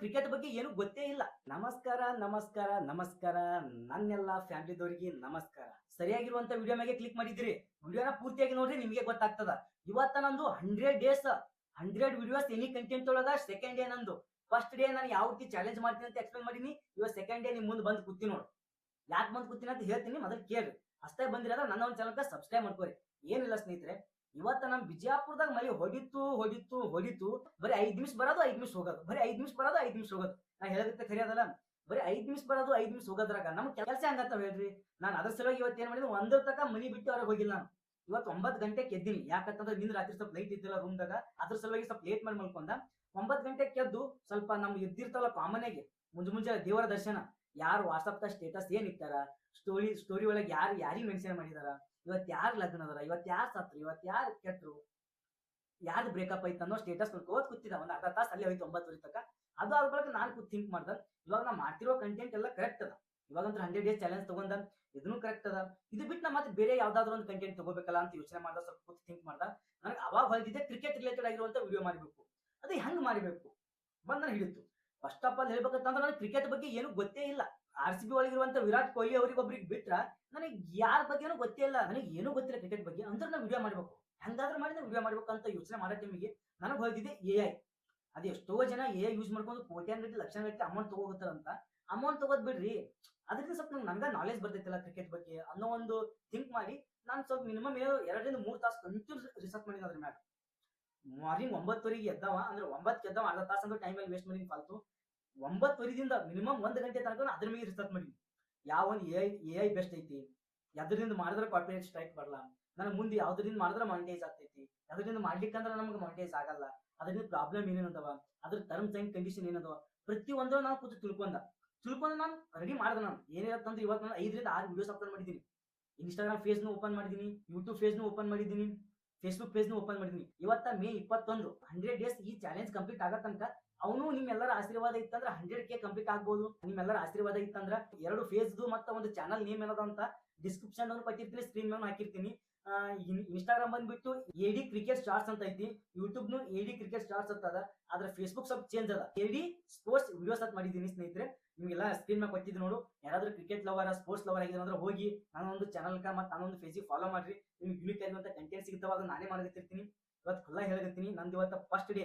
Cricket ಬಗ್ಗೆ ಏನು ಗೊತ್ತೇ ಇಲ್ಲ. ನಮಸ್ಕಾರ ನಮಸ್ಕಾರ ನಮಸ್ಕಾರ. ನನ್ನೆಲ್ಲ ಫ್ಯಾಮಿಲಿದವರಿಗೆ ನಮಸ್ಕಾರ. ಸರಿಯಾಗಿರುವಂತ ವಿಡಿಯೋ ಮೇಲೆ ಕ್ಲಿಕ್ ಮಾಡಿದ್ರಿ ವಿಡಿಯೋನ ಪೂರ್ತಿಯಾಗಿ ನೋಡ್ರಿ, ನಿಮಗೆ ಗೊತ್ತಾಗ್ತದ. ಇವತ್ತ ನಂದು hundred days hundred videos any content ಒಳಗ ಸೆಕೆಂಡ್ ಡೇ ನಂದು. ಫಸ್ಟ್ ಡೇ ನಾನು ಯಾವ ರೀತಿ ಚಾಲೆಂಜ್ ಮಾಡ್ತೀನಿ ಅಂತ ಎಕ್ಸ್ಪ್ಲೇನ್ ಮಾಡೀನಿ. ಇವತ್ತು ಸೆಕೆಂಡ್ ಡೇ ನಿಮ್ ಮುಂದೆ ಬಂದು ಕೂತಿ ನೋಡಿ. ಯಾಕೆ ಬಂದು ಕೂತೀನಿ ಅಂತ ಹೇಳ್ತೀನಿ, ಮೊದಲು ಕೇಳಿ ಅಷ್ಟೇ ಬಂದಿರೋದ್ರೆ ನನ್ನ ಒಂದು ಚಾನಲ್ಗೆ ಸಬ್ಸ್ಕ್ರೈಬ್ ಮಾಡ್ಕೋರಿ. ಏನಿಲ್ಲ ಸ್ನೇಹಿತರೆ. ಇವತ್ತ ನಮ್ ಬಿಜಾಪುರದಾಗ ಮಳೆ ಹೊಡಿತು ಹೊಡಿತು ಹೊಡಿತು. ಬರೀ ಐದ್ ನಿಮಿಷ ಬರೋದು, ಐದ್ ನಿಮಿಷ ಹೋಗೋದು. ಬರೀ ಐದ್ ನಿಮಿಷ ಬರೋದು, ಐದ್ ನಿಮಿಷ ಹೋಗೋದು. ನಾ ಹೇಳೋದಕ್ಕೆ ಖರಿ ಅದಲ್ಲ ಬರೀ ಐದ್ ನಿಮಿಷ ಬರೋದು, ಐದ್ ನಿಮಿಷ ಹೋಗೋದ್ರಾಗ ನಮ್ ಕೆಲಸ ಹಂಗಂತ ಹೇಳ್ರಿ. ನಾನು ಅದ್ರ ಸಲುವಾಗಿ ಇವತ್ತು ಏನ್ ಮಾಡಿದ್ರೆ ಒಂದ್ರ ತಕ ಮನಿ ಬಿಟ್ಟು ಅವ್ರಿಗೆ ಹೋಗಿಲ್ಲ ನಾನು. ಇವತ್ತು ಒಂಬತ್ತು ಗಂಟೆಗೆ ಎದ್ದೀನಿ ಯಾಕಂತಂದ್ರೆ ನಿಂದ ರಾತ್ರಿ ಸ್ವಲ್ಪ ಲೈಟ್ ಇದ್ದಿಲ್ಲ ರೂಮ್ದಾಗ ಅದ್ರ ಸಲುವಾಗಿ ಸ್ವಲ್ಪ ಲೇಟ್ ಮಾಡಿ ಮಲ್ಕೊಂಡ. ಒಂಬತ್ತು ಗಂಟೆಗೆ ಕೆದ್ದು ಸ್ವಲ್ಪ ನಮ್ಗೆ ಎದ್ದಿರ್ತಲ್ಲ ಕಾಮನ್ ಆಗಿ, ಮುಂಜೆ ಮುಂಜೆ ದೇವರ ದರ್ಶನ. ಯಾರು ವಾಟ್ಸಪ್ ಸ್ಟೇಟಸ್ ಏನ್ ಇಟ್ಟಾರ? ಸ್ಟೋರಿ ಸ್ಟೋರಿ ಒಳಗೆ ಯಾರು, ಯಾರಿಗೆ ಮೆನ್ಷನ್ ಮಾಡಿದಾರ? ಇವತ್ ಯಾರು ಲಗ್ನ ಅದಾರ? ಇವತ್ ಯಾರು ಸತ್ರು? ಇವತ್ ಯಾರು ಕೆಟ್ರು? ಯಾರ್ದು ಬ್ರೇಕಪ್ ಐತೆ ಅನ್ನೋ ಸ್ಟೇಟಸ್ ನೋಡ್ಕೋದ್ ಕೂತಿದ್ದ ಒಂದ್ ಅರ್ಧ ತಾಸು ಅಲ್ಲಿ ಹೋಯ್ತು ಒಂಬತ್ತುವರೆ ತಕ ಅದು ಅದ್ರ ಬಳಕ ನಾನು ಕೂತ್ ಥಿಂಕ್ ಮಾಡ್ದ. ಇವಾಗ ನಾ ಮಾಡ್ತಿರೋ ಕಂಟೆಂಟ್ ಎಲ್ಲ ಕರೆಕ್ಟ್ ಅದ. ಇವಾಗಂತ ಹಂಡ್ರೆಡ್ ಡೇಸ್ ಚಾಲೆಂಜ್ ತಗೊಂಡ. ಇದನ್ನು ಕರೆಕ್ಟ್ ಅದ. ಇದು ಬಿಟ್ಟು ನಾ ಮತ್ತೆ ಬೇರೆ ಯಾವ್ದಾದ್ರು ಒಂದು ಕಂಟೆಂಟ್ ತಗೋಬೇಕಲ್ಲ ಅಂತ ಯೋಚನೆ ಮಾಡ್ದ. ಸ್ವಲ್ಪ ಕೂತ್ ಥಿಂಕ್ ಮಾಡ್ದ. ನನಗೆ ಅವಾಗ ಹೊಳ್ದಿದ್ದೆ ಕ್ರಿಕೆಟ್ ರಿಲೇಟೆಡ್ ಆಗಿರುವಂತ ವಿಡಿಯೋ ಮಾಡಬೇಕು ಅದು ಹೆಂಗ್ ಮಾಡಬೇಕು ಬಂದ್ ನಾನು ಹಿಡಿತು. ಫಸ್ಟ್ ಆಫ್ ಆಲ್ ಹೇಳ್ಬೇಕಂತಂದ್ರೆ ನನಗೆ ಕ್ರಿಕೆಟ್ ಬಗ್ಗೆ ಏನು ಗೊತ್ತೇ ಇಲ್ಲ. ಆರ್ ಸಿ ಬಿ ಒಳಗಿರುವಂತ ವಿರಾಟ್ ಕೊಹ್ಲಿ ಅವ್ರಿಗೆ ಒಬ್ರಿಗೆ ಬಿಟ್ರ ನನಗೆ ಯಾರ ಬಗ್ಗೆನೂ ಗೊತ್ತೇ ಇಲ್ಲ. ನನಗೆ ಏನೂ ಗೊತ್ತಿಲ್ಲ ಕ್ರಿಕೆಟ್ ಬಗ್ಗೆ. ಅಂದ್ರೆ ನಾವು ವಿಡಿಯೋ ಮಾಡ್ಬೇಕು. ಹೆಂಗಾದ್ರೂ ಮಾಡಿ ನಾವು ವಿಡಿಯೋ ಮಾಡ್ಬೇಕು ಅಂತ ಯೋಚನೆ ಮಾಡೋ ಟೈಮಿಗೆ ನನಗೆ ಹೋಗಿದ್ದೆ ಎ ಐ ಅದು ಎಷ್ಟೋ ಜನ ಎ ಐ ಯೂಸ್ ಮಾಡ್ಕೊಂಡು ಕೋಟ್ಯಾನ್ ಗಟ್ಟಿ ಲಕ್ಷ ಗಟ್ಟಿ ಅಮೌಂಟ್ ತಗೋಗುತ್ತಾರಂತ ಅಮೌಂಟ್ ತಗೋದ್ ಬಿಡ್ರಿ. ಅದರಿಂದ ಸ್ವಲ್ಪ ನಂಗೆ ನಂಗ ನಾಲೆಜ್ ಬರ್ತೈತಿಲ್ಲ ಕ್ರಿಕೆಟ್ ಬಗ್ಗೆ ಅನ್ನೋ ಒಂದು ಥಿಂಕ್ ಮಾಡಿ ನಾನು ಸ್ವಲ್ಪ ಮಿನಿಮಮ್ ಎರಡರಿಂದ ಮೂರು ತಾಸು ಕಂಟಿನ್ಯೂಸ್ ರಿಸರ್ಚ್ ಮಾಡಿದ್ದೆ ಅದ್ರ ಮ್ಯಾಗ. ಮಾರ್ನಿಂಗ್ ಒಂಬತ್ತುವರೆಗೆ ಎದ್ದವ, ಅಂದ್ರೆ ಒಂಬತ್ತು ಎದ್ದವ, ಅರ್ಧ ತಾಸು ಅಂದ್ರೆ ಟೈಮ್ ವೇಸ್ಟ್ ಮಾಡಿ ಫಾಲ್ತು. ಒಂಬತ್ತುವರೆದಿಂದ ಮಿನಿಮಮ್ ಒಂದು ಗಂಟೆ ತನಕ ಅದ್ರ ಮೇಲೆ ರಿಸರ್ಚ್ ಮಾಡಿ. ಯಾವ ಒಂದು ಎ ಐ ಬೆಸ್ಟ್ ಐತಿ? ಎದ್ರಿಂದ ಮಾಡಿದ್ರೆ ಕಾರ್ಪೊರೇಟ್ ಸ್ಟ್ರೈಕ್ ಬರಲ್ಲ ನನಗೆ ಮುಂದೆ ಯಾವ್ದ್ರಿಂದ ಮಾಡಿದ್ರೆ ಮಾನಿಟೈಸ್ ಆಗ್ತೈತಿ? ಅದರಿಂದ ಮಾಡ್ಲಿಕ್ಕಂದ್ರೆ ನಮ್ಗೆ ಮಾನಿಟೈಸ್ ಆಗಲ್ಲ. ಅದರಿಂದ ಪ್ರಾಬ್ಲಮ್ ಏನೇನದವ? ಅದ್ರ ಟರ್ಮ್ಸ್ ಅಂಡ್ ಕಂಡೀಷನ್ ಏನದವ ಪ್ರತಿಯೊಂದು ನಾನು ಕೂತು ತಿಳ್ಕೊಂಡ. ತಿಳ್ಕೊಂಡು ನಾನು ರೆಡಿ ಮಾಡ್ದೆ ನಾನು. ಏನಿರತ್ತಂದ್ರೆ ಇವತ್ತು ನಾನು ಐದರಿಂದ ಆರು ವಿಡಿಯೋಸ್ ಅಪ್ಲೋಡ್ ಮಾಡಿದ್ದೀನಿ. ಇನ್ಸ್ಟಾಗ್ರಾಮ್ ಫೇಸ್ನು ಓಪನ್ ಮಾಡಿದ್ದೀನಿ ಯೂಟ್ಯೂಬ್ ಫೇಸ್ನು ಓಪನ್ ಮಾಡಿದ್ದೀನಿ. ಫೇಸ್ಬುಕ್ ಪೇಜ್ನು ಓಪನ್ ಮಾಡಿದೀನಿ. ಇವತ್ತ ಮೇ ಇಪ್ಪತ್ತೊಂದು ಹಂಡ್ರೆಡ್ ಡೇಸ್ ಈ ಚಾಲೆಂಜ್ ಕಂಪ್ಲೀಟ್ ಆಗೋ ತನಕ ಅವನು ನಿಮ್ಮೆಲ್ಲರ ಆಶೀರ್ವಾದ ಇತ್ತಂದ್ರೆ ಹಂಡ್ರೆಡ್ ಕೆ ಕಂಪ್ಲೀಟ್ ಆಗ್ಬೋದು. ನಿಮ್ಮೆಲ್ಲರ ಆಶೀರ್ವಾದ ಇತ್ತಂದ್ರ ಎರಡು ಫೇಸ್ದು ಮತ್ತ ಒಂದು ಚಾನಲ್ ನೇಮ್ ಏನದ ಅಂತ ಡಿಸ್ಕ್ರಿಪ್ಷನ್ ಕೊಟ್ಟಿರ್ತೀನಿ ಸ್ಕ್ರೀನ್ ಮೇಲೆ ಹಾಕಿರ್ತೀನಿ. ಇನ್ಸ್ಟಾಗ್ರಾಮ್ ಬಂದ್ಬಿಟ್ಟು ಎಡಿ ಕ್ರಿಕೆಟ್ ಸ್ಟಾರ್ಸ್ ಅಂತ ಐತಿ. ಯೂಟ್ಯೂಬ್ ನು ಎಡಿ ಕ್ರಿಕೆಟ್ ಸ್ಟಾರ್ಸ್ ಅಂತ ಅದ. ಆದ್ರೆ ಫೇಸ್ಬುಕ್ ಸ್ವಲ್ಪ ಚೇಂಜ್ ಅದ. ಎಡಿ ಸ್ಪೋರ್ಟ್ಸ್ ವಿಡಿಯೋಸ್ ಅಂತ ಮಾಡಿದ್ದೀನಿ ಸ್ನೇಹಿತರೆ. ನಿಮ್ಗೆಲ್ಲ ಸ್ಕ್ರೀನ್ ಮೇಲೆ ಕೊಟ್ಟಿದ್ದು ನೋಡು. ಯಾರಾದ್ರೂ ಕ್ರಿಕೆಟ್ ಲವರ್ ಸ್ಪೋರ್ಟ್ಸ್ ಲವರ್ ಆಗಿದ್ರೆ ಹೋಗಿ ನಾನೊಂದು ಚಾನಲ್ ಕ ಮತ್ತೆ ನಾನೊಂದು ಫೇಸಿಗೆ ಫಾಲೋ ಮಾಡ್ರಿ. ನಿಮ್ಗೆ ಇಳಿತಾ ಇರುವಂತ ಕಂಟೆಂಟ್ ಅದು ನಾನೇ ಮಾಡಕತ್ತಿರ್ತೀನಿ ಇವತ್ತು ಎಲ್ಲ ಹೇಳಕತ್ತೀನಿ. ನಂದು ಇವತ್ತು ಫಸ್ಟ್ ಡೇ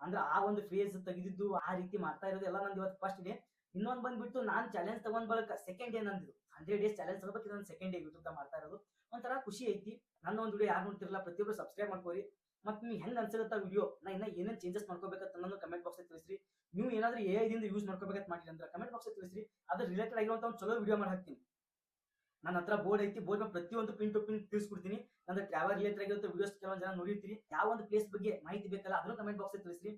ಅಂದ್ರೆ ಆ ಒಂದು ಫೇಸ್ ತೆಗೆದಿದ್ದು ಆ ರೀತಿ ಮಾಡ್ತಾ ಇರೋದು ಎಲ್ಲ ನಂದು ಇವತ್ತು ಫಸ್ಟ್ ಡೇ ಇನ್ನೊಂದು ಬಂದ್ಬಿಟ್ಟು ನಾನು ಚಾಲೆಂಜ್ ತಗೊಂಡ್ ಬಳಿಕ ಸೆಕೆಂಡ್ ಡೇ ನಂದು ಹಂಡ್ರೆಡ್ ಡೇಸ್ ಚಾಲೆಂಜ್ ತಗೋಬೇಕು. ಇದೊಂದು ಸೆಕೆಂಡ್ ಡೇ ಯೂಟ್ಯೂಬ್ ಮಾಡ್ತಾ ಇರೋದು. ಒಂಥರ ಖುಷಿ ಐತಿ. ನನ್ನ ಒಂದು ವಿಡಿಯೋ ಯಾರು ನೋಡ್ತಿರಲ್ಲ ಪ್ರತಿಯೊಬ್ಬರು ಸಬ್ಸ್ಕ್ರೈಬ್ ಮಾಡ್ಕೋರಿ. ಮತ್ತೆ ನೀವು ಹೆಂಗ್ ಅನ್ಸಿರುತ್ತ ವಿಡಿಯೋ ನಾ ಇನ್ನ ಏನೇನ್ ಚೇಂಜಸ್ ಮಾಡ್ಕೋಬೇಕಂತ ನನ್ನ ಕಮೆಂಟ್ ಬಾಕ್ಸ್ ತಿಳಿಸ್ರಿ. ನೀವು ಏನಾದ್ರೂ ಎ ಐದಿಂದ ಯೂಸ್ ಮಾಡ್ಕೋಬೇಕಂತ ಮಾಡಿರಿ ಅಂದ್ರೆ ಕಮೆಂಟ್ ಬಾಕ್ಸ್ ತಿಳಿಸ್ರಿ. ಅದ್ರ ರಿಲೇಟೆಡ್ ಆಗಿರುವಂತ ಒಂದು ಚಲೋ ವಿಡಿಯೋ ಮಾಡಿ ಹಾಕ್ತೀನಿ. ನನ್ನ ಹತ್ರ ಬೋರ್ಡ್ ಐತಿ, ಬೋರ್ಡ್ ಮೇಲೆ ಪ್ರತಿಯೊಂದು ಪಿನ್ ಟು ಪಿನ್ ತಿಳಿಸ್ಕೊಡ್ತೀನಿ. ಅಂದ್ರೆ ಟ್ರಾವೆಲ್ ರಿಲೇಟೆಡ್ ಆಗಿರುತ್ತೆ ವಿಡಿಯೋಸ್ ಕೆಲವೊಂದು ಜನ ನೋಡಿರ್ತೀರಿ. ಯಾವ ಒಂದು ಪ್ಲೇಸ್ ಬಗ್ಗೆ ಮಾಹಿತಿ ಬೇಕಲ್ಲ, ಅದನ್ನು ಕಮೆಂಟ್ ಬಾಕ್ಸ್ ತಿಳಿಸ್ರಿ.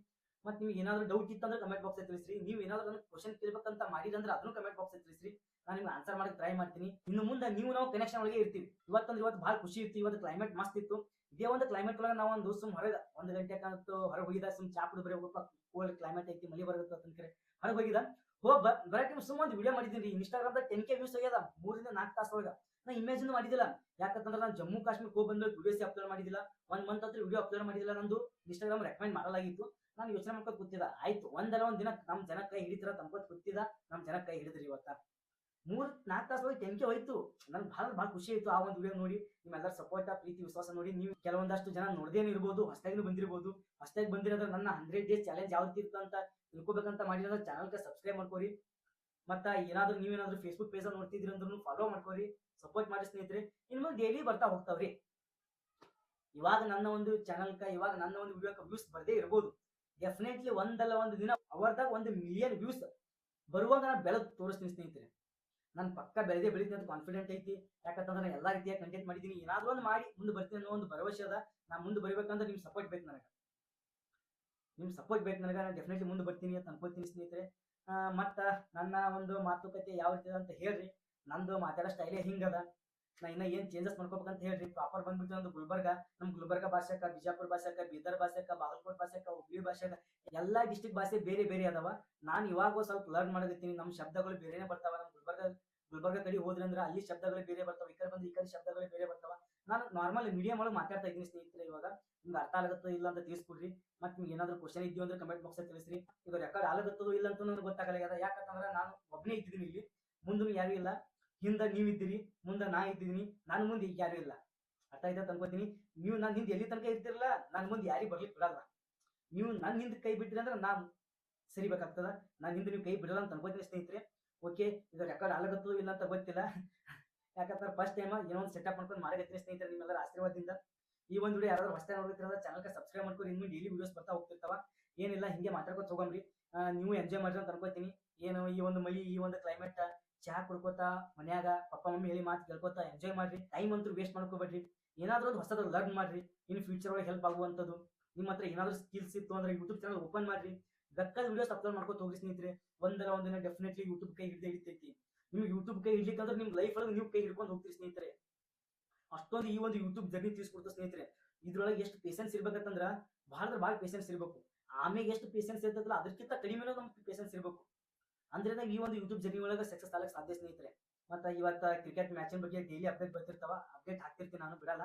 ಮತ್ತೆ ನಿಮ್ಗೆ ಏನಾದ್ರು ಡೌಟ್ ಇತ್ತಂದ್ರೆ ಕಮೆಂಟ್ ಬಾಕ್ಸ್ ತಿಳಿಸ್ರಿ. ನೀವು ಏನಾದ್ರು ಕ್ವಶನ್ ಕೇಳಬೇಕಂತ ಮಾಡಿದ್ರೆ ಅದನ್ನು ಕಮೆಂಟ್ ಬಾಕ್ಸ್ ತಿಳಿಸ್ರಿ. ನಾನು ನಿಮ್ಗೆ ಆನ್ಸರ್ ಮಾಡಕ್ಕೆ ಟ್ರೈ ಮಾಡ್ತೀನಿ. ಇನ್ನು ಮುಂದೆ ನೀವು ನಾವು ಕನೆಕ್ಷನ್ ಒಳಗೆ ಇರ್ತೀವಿ. ಇವತ್ತಂದ್ರೆ ಇವತ್ತು ಭಾಳ ಖುಷಿ ಇತ್ತು, ಇವತ್ತು ಕ್ಲೈಮೇಟ್ ಮಸ್ತ್ ಇತ್ತು. ಇದೇ ಒಂದು ಕ್ಲೈಮೇಟ್ ಒಳಗೆ ನಾವು ಒಂದು ಸುಮ್ ಹೊರಗೆ ಒಂದು ಗಂಟೆ ಕಾಣತ್ತು ಹೊರಗೆ ಹೋಗಿದ, ಸುಮ್ ಚಾ ಬರೀ ಬರೀ ಕೋಲ್ಡ್ ಕ್ಲೈಮೇಟ್ ಐತಿ, ಮಳೆ ಬರುತ್ತೆ ಅಂತ ಕರೆ ಹೊರಗೆ ಹೋಗಿದ. ಹೋಗ್ ಬರಕ್ ನಿಮ್ಗೆ ಸುಮ್ ಒಂದು ವಿಡಿಯೋ ಮಾಡಿದ್ದೀನಿ ಇನ್ಸ್ಟಾಗ್ರಾಮ್ದಾಗ ಟೆನ್ ಕೆ ವ್ಯೂಸ್ ಆಗ್ಯದ ಮೂರಿಂದ ನಾಲ್ಕು ತಾಸು ಒಳಗೆ. ನಾ ಇಮೇಜ್ ಮಾಡಿದಿಲ್ಲ ಯಾಕಂತಂದ್ರೆ ನಾನು ಜಮ್ಮು ಕಾಶ್ಮೀರ್ ಹೋಗಿ ಬಂದ್ರೆ ವಿಡಿಯೋಸ್ ಅಪ್ಲೋಡ್ ಮಾಡಿದಿಲ್ಲ ಒಂದ್ ಮಂತ್ ಹತ್ರ ವಿಡಿಯೋ ಅಪ್ಲೋಡ್ ಮಾಡಿದಿಲ್ಲ ನಂದು. ಇನ್ಸ್ಟಾಗ್ರಾಮ್ ರೆಕಮೆಂಡ್ ಮಾಡಲಾಗಿತ್ತು. ನಾನು ಯೋಚನೆ ಮಾಡ್ಕೊಂಡು ಕೂತಿದ್ದ. ಆಯ್ತು, ಒಂದಲ್ಲ ಒಂದ್ ದಿನ ನಮ್ ಜನ ಕೈ ಹಿಡಿತಿರ ತಂದ್ಕೊತ್ ಕೂತಿದ್ದ. ನಮ್ ಜನ ಕೈ ಹಿಡಿದ್ರಿ ಇವತ್ತ. ಮೂರ್ ನಾಲ್ಕು ತಾಸು ಹೋಗಿ ಟೆನ್ಕೆ ಹೋಯ್ತು ನನ್ಗೆ ಭಾಳ ಭಾಳ ಖುಷಿ ಆಯ್ತು ಆ ಒಂದು ವಿಡಿಯೋ ನೋಡಿ. ನಿಮ್ಮೆಲ್ಲರ ಸಪೋರ್ಟ್ ಪ್ರೀತಿ, ವಿಶ್ವಾಸ ನೋಡಿ. ನೀವು ಕೆಲವೊಂದಷ್ಟು ಜನ ನೋಡ್ದೇನೆ ಇರ್ಬೋದು ಹೊಸದಾಗಿ ಬಂದಿರ್ಬೋದು. ಹೊಸದಾಗಿ ಬಂದಿರೋದ್ರೆ ನನ್ನ ಹಂಡ್ರೆಡ್ ಡೇಸ್ ಚಾಲೆಂಜ್ ಯಾವ ಅಂತ ತಿಳ್ಕೊಬೇಕಂತ ಮಾಡಿದ್ರೆ ಚಾನಲ್ಗೆ ಸಬ್ಸ್ಕ್ರೈಬ್ ಮಾಡ್ಕೋರಿ. ಮತ್ತ ಏನಾದ್ರು ನೀವೇನಾದ್ರು ಫೇಸ್ಬುಕ್ ಪೇಜ್ ನೋಡ್ತಿದ್ರಿ ಅಂದ್ರೂ ಫಾಲೋ ಮಾಡ್ಕೋರಿ. ಸಪೋರ್ಟ್ ಮಾಡಿ ಸ್ನೇಹಿತರೆ. ಇನ್ನು ಡೈಲಿ ಬರ್ತಾ ಹೋಗ್ತಾವ್ರಿ ಇವಾಗ ನನ್ನ ಒಂದು ಚಾನಲ್ಕ ಇವಾಗ ನನ್ನ ಒಂದು ವಿಡಿಯೋಕ್ಕೆ ವ್ಯೂಸ್ ಬರದೇ ಇರ್ಬೋದು. ಡೆಫಿನೆಟ್ಲಿ ಒಂದಲ್ಲ ಒಂದು ದಿನ ಅವರ್ದಾಗ ಒಂದು ಮಿಲಿಯನ್ ವ್ಯೂಸ್ ಬರುವಾಗ ನಾನು ಬೆಳೆದು ತೋರಿಸ್ತೀನಿ ಸ್ನೇಹಿತರೆ. ನಾನು ಪಕ್ಕ ಬೆಳೆದೇ ಬೆಳಿತೀನಿ ಅಂತ ಕಾನ್ಫಿಡೆಂಟ್ ಐತಿ. ಯಾಕಂತಂದ್ರೆ ಎಲ್ಲಾ ರೀತಿಯ ಕಂಟೆಂಟ್ ಮಾಡಿದ್ದೀನಿ. ಏನಾದ್ರೂ ಒಂದು ಮಾಡಿ, ಮುಂದೆ ಬರ್ತೀನಿ ಅನ್ನೋ ಒಂದು ಭರವಸೆ ಅದ. ನಾ ಮುಂದೆ ಬರಬೇಕಂದ್ರೆ ನಿಮ್ ಸಪೋರ್ಟ್ ಬೇಕು ನನಗೆ. ನಿಮ್ ಸಪೋರ್ಟ್ ಬೇಕು ನನಗೆ ನಾನು ಡೆಫಿನೆಟ್ಲಿ ಮುಂದೆ ಬರ್ತೀನಿ ಅಂತ ಅನ್ಕೊಳ್ತೀನಿ ಸ್ನೇಹಿತರೆ. ಮತ್ತೆ ನನ್ನ ಒಂದು ಮಾತುಕತೆ ಯಾವ ರೀತಿ ಅಂತ ಹೇಳ್ರಿ. ನಂದು ಮಾತಾಡೋ ಸ್ಟೈಲೇ ಹಿಂಗದ. ನಾ ಇನ್ನ ಏನ್ ಚೇಂಜಸ್ ಮಾಡ್ಕೋಬೇಕಂತ ಹೇಳ್ರಿ. ಪ್ರಾಪರ್ ಬಂದ್ಬಿಟ್ಟು ಒಂದು ಗುಲ್ಬರ್ಗ. ನಮ್ ಗುಲ್ಬರ್ಗ ಭಾಷೆಕ, ಬಿಜಾಪುರ ಭಾಷೆಕ, ಬೀದರ್ ಭಾಷೆಕ, ಬಾಗಲಕೋಟ್ ಭಾಷೆಕ, ಹುಬ್ಳಿ ಭಾಷೆಕ, ಎಲ್ಲಾ ಡಿಸ್ಟಿಕ್ ಭಾಷೆ ಬೇರೆ ಬೇರೆ ಅದಾವ. ನಾನು ಇವಾಗ ಸ್ವಲ್ಪ ಲರ್ನ್ ಮಾಡಕತ್ತೀನಿ ನಮ್ಮ ಶಬ್ದಗಳು ಬೇರೆನೆ ಬರ್ತಾವ ನಮ್ ಗುಲ್ಬರ್ಗ ಕಡೆ ಅಂದ್ರೆ ಅಲ್ಲಿ ಶಬ್ದಗಳು ಬೇರೆ ಬರ್ತಾವ, ಈ ಕಡೆ ಬಂದ್ರೆ ಈ ಕಡೆ ಶಬ್ದಗಳು ಬೇರೆ ಬರ್ತಾವ. ನಾನು ನಾರ್ಮಲ್ ಮೀಡಿಯಂ ಒಳಗೆ ಮಾತಾಡ್ತಾ ಇದ್ದೀನಿ ಸ್ನೇಹಿತರೆ ಇವಾಗ. ನಿಮ್ಗೆ ಅರ್ಥ ಆಗತ್ತೋ ಇಲ್ಲ ಅಂತ ತಿಳಿಸ್ಕೊಡ್ರಿ. ಮತ್ತೆ ನಿಮ್ಗೆ ಏನಾದ್ರು ಕ್ವಶನ್ ಇದೆಯೋ ಅಂದ್ರೆ ಕಮೆಂಟ್ ಬಾಕ್ಸ್ ತಿಳಿಸ್ರಿ. ಇದು ರೆಕಾರ್ಡ್ ಆಗುತ್ತೋ ಇಲ್ಲ ಅಂತ ನನಗೆ ಗೊತ್ತಾಗಲ್ಲ ಯಾಕಂತಂದ್ರೆ ನಾನು ಒಬ್ಬನೇ ಇದ್ದೀನಿ ಇಲ್ಲಿ. ಮುಂದೆ ಯಾರು ಇಲ್ಲ. ಹಿಂದೆ ನೀವಿದ್ದೀರಿ ಮುಂದೆ ನಾ ಇದ್ದೀನಿ ನಾನು ಮುಂದೆ ಈಗ ಯಾರು ಇಲ್ಲ. ಅರ್ಥ ಆಯ್ತಾ ಅನ್ಕೋತೀನಿ? ನೀವು ನಾನು ಹಿಂದೆ ಎಲ್ಲಿ ತನಕ ಇರ್ತಿರಲ್ಲ, ನಾನು ಮುಂದೆ ಯಾರಿಗೆ ಬರ್ಲಿಕ್ಕೆ ಬಿಡಲ್ಲ. ನೀವು ನನ್ನ ಹಿಂದೆ ಕೈ ಬಿಟ್ಟಿರಿ ಅಂದ್ರೆ ನಾನು ಸರಿಬೇಕಾಗ್ತದ. ನಾನು ಹಿಂದೆ ನೀವು ಕೈ ಬಿಡಲ್ಲ ಅಂತ ಅನ್ಕೋತೀನಿ ಸ್ನೇಹಿತರೆ. ಓಕೆ, ಇದು ರೆಕಾರ್ಡ್ ಆಗತ್ತೋ ಇಲ್ಲ ಅಂತ ಗೊತ್ತಿಲ್ಲ. ಯಾಕಂದ್ರೆ ಫಸ್ಟ್ ಟೈಮ್ ಏನೋ ಒಂದು ಸೆಟಪ್ ಮಾಡ್ಕೊಂಡು ಮಾಡಕತ್ತೀನಿ ಸ್ನೇಹಿತರೆ ನಿಮ್ಮೆಲ್ಲರ ಆಶೀರ್ವಾದದಿಂದ. ಈ ಒಂದು ವಿಡಿಯೋ ಯಾರಾದ್ರೂ ಹೊಸ ನೋಡ್ತಿದ್ರೆ ಚಾನಲ್ಗೆ ಸಬ್ಸ್ಕ್ರೈಬ್ ಮಾಡ್ಕೊಂಡು ಇನ್ನು ಡೈಲಿ ವಿಡಿಯೋಸ್ ಬರ್ತಾ ಹೋಗ್ತಿರ್ತಾವ. ಏನಿಲ್ಲ, ಹಿಂಗೆ ಮಾತಾಡ್ಕೊತ ಹೋಗಮ್ರಿ. ನೀವು ಎಂಜಾಯ್ ಮಾಡ್ರಿ ಅಂತ ಅನ್ಕೋತೀನಿ. ಏನು, ಈ ಒಂದು ಮಳಿ, ಈ ಒಂದು ಕ್ಲೈಮೇಟ್ ಚಹಾ ಕುಡ್ಕೋತಾ, ಮನ್ಯಾಗ ಪಪ್ಪ, ಮಮ್ಮಿ ಹೇಳಿ ಮಾತು ಕೇಳ್ಕೊತಾ ಎಂಜಾಯ್ ಮಾಡ್ರಿ. ಟೈಮ್ ಅಂತೂ ವೇಸ್ಟ್ ಮಾಡ್ಕೋಬೇಡ್ರಿ. ಏನಾದ್ರೂ ಒಂದು ಹೊಸದ ಲರ್ನ್ ಮಾಡ್ರಿ. ಇನ್ ಫ್ಯೂಚರ್ ಒಳಗೆ ಹೆಲ್ಪ್ ಆಗುವಂಥದ್ದು. ನಿಮ್ಮ ಹತ್ರ ಏನಾದ್ರೂ ಸ್ಕಿಲ್ಸ್ ಇತ್ತು ಅಂದ್ರೆ ಯೂಟ್ಯೂಬ್ ಚಾನಲ್ ಓಪನ್ ಮಾಡ್ರಿ. ಬೇಕಾದ ವಿಡಿಯೋಸ್ ಅಪ್ಲೋಡ್ ಮಾಡ್ಕೊತ ಹೋಗಿ ಸ್ನೇಹಿತರೆ ಒಂದರ ಒಂದಿನ ಡೆಫಿನೆಟ್ಲಿ ಯೂಟ್ಯೂಬ್ ಕೈ ಹಿಡಿದೇ ಹಿಡಿತೈತಿ. ನಿಮ್ಗೆ ಯೂಟ್ಯೂಬ್ ಕೈ ಹಿಡ್ಲಿಕ್ಕಂದ್ರೆ ನಿಮ್ ಲೈಫ್ ಒಳಗೆ ನೀವು ಕೈ ಹಿಡ್ಕೊಂಡು ಹೋಗ್ತೀರಿ ಸ್ನೇಹಿತರೆ. ಅಷ್ಟೊಂದು ಈ ಒಂದು ಯೂಟ್ಯೂಬ್ ಜರ್ನಿ ತಿಳಿಸ್ಕೊಡ್ತಾ ಸ್ನೇಹಿತರೆ. ಇದ್ರೊಳಗೆ ಎಷ್ಟು ಪೇಷನ್ಸ್ ಇರ್ಬೇಕಂತಂದ್ರ ಬಹಳ ಭಾಳ ಪೇಷನ್ಸ್ ಇರ್ಬೇಕು. ಆಮೇಲೆ ಎಷ್ಟು ಪೇಷನ್ಸ್ ಇರ್ತದಲ್ಲ ಅದಕ್ಕಿಂತ ಕಡಿಮೆ ನಮ್ಗೆ ಪೇಷನ್ಸ್ ಇರ್ಬೇಕು. ಅಂದ್ರೆ ಈ ಒಂದು ಯೂಟ್ಯೂಬ್ ಜರ್ನಿ ಒಳಗೆ ಸಕ್ಸಸ್ ಆಗಕ್ಕೆ ಸಾಧ್ಯ ಸ್ನೇಹಿತರೆ. ಮತ್ತೆ ಇವತ್ತ ಕ್ರಿಕೆಟ್ ಮ್ಯಾಚಿನ ಬಗ್ಗೆ ಡೈಲಿ ಅಪ್ಡೇಟ್ ಬರ್ತಿರ್ತಾವ ಅಪ್ಡೇಟ್ ಹಾಕ್ತಿರ್ತೀನಿ ನಾನು, ಬಿಡಲ್ಲ.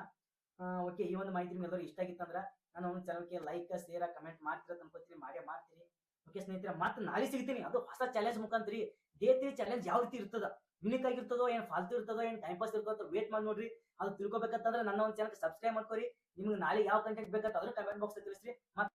ಓಕೆ ಈ ಒಂದು ಮಾಹಿತಿ ನಿಮ್ಗೆ ಎಲ್ಲರೂ ಇಷ್ಟ ಆಗಿತ್ತಂದ್ರೆ ನಾನು ಒಂದು ಚಾನಲ್ಗೆ ಲೈಕ್ ಶೇರ್ ಕಮೆಂಟ್ ಮಾಡ್ತೀರ ಅನ್ಕೋತೀನಿ ಮಾಡೇ ಮಾಡ್ತೀರಿ ಓಕೆ ಸ್ನೇಹಿತರೆ, ಮತ್ತೆ ನಾಳೆ ಸಿಗ್ತೀನಿ. ಅದು ಹೊಸ ಚಾಲೆಂಜ್ ಮುಖಾಂತರ. ಡೇ ತ್ರೀ ಚಾಲೆಂಜ್ ಯಾವ ರೀತಿ ಇರ್ತದ? ಯುನಿಕ್ ಆಗಿರ್ತದೋ, ಏನ್ ಫಾಲ್ತು ಇರ್ತದೋ, ಏನ್ ಟೈಮ್ ಪಾಸ್ ಇರ್ತದೋ ವೇಟ್ ಮಾಡಿ ನೋಡ್ರಿ. ಅದು ತಿಳ್ಕೊಬೇಕಂತಂದ್ರೆ ನನ್ನ ಒಂದು ಚಾನಲ್ ಸಬ್ಸ್ಕ್ರೈಬ್ ಮಾಡ್ಕೊರಿ. ನಿಮ್ಗೆ ನಾಳೆ ಯಾವ ಕಂಟೆಂಟ್ ಬೇಕಂತ ಅದ್ರ ಕಮೆಂಟ್ ಬಾಕ್ಸ್ ತಿಳಿಸ್ರಿ. ಮತ್ತೆ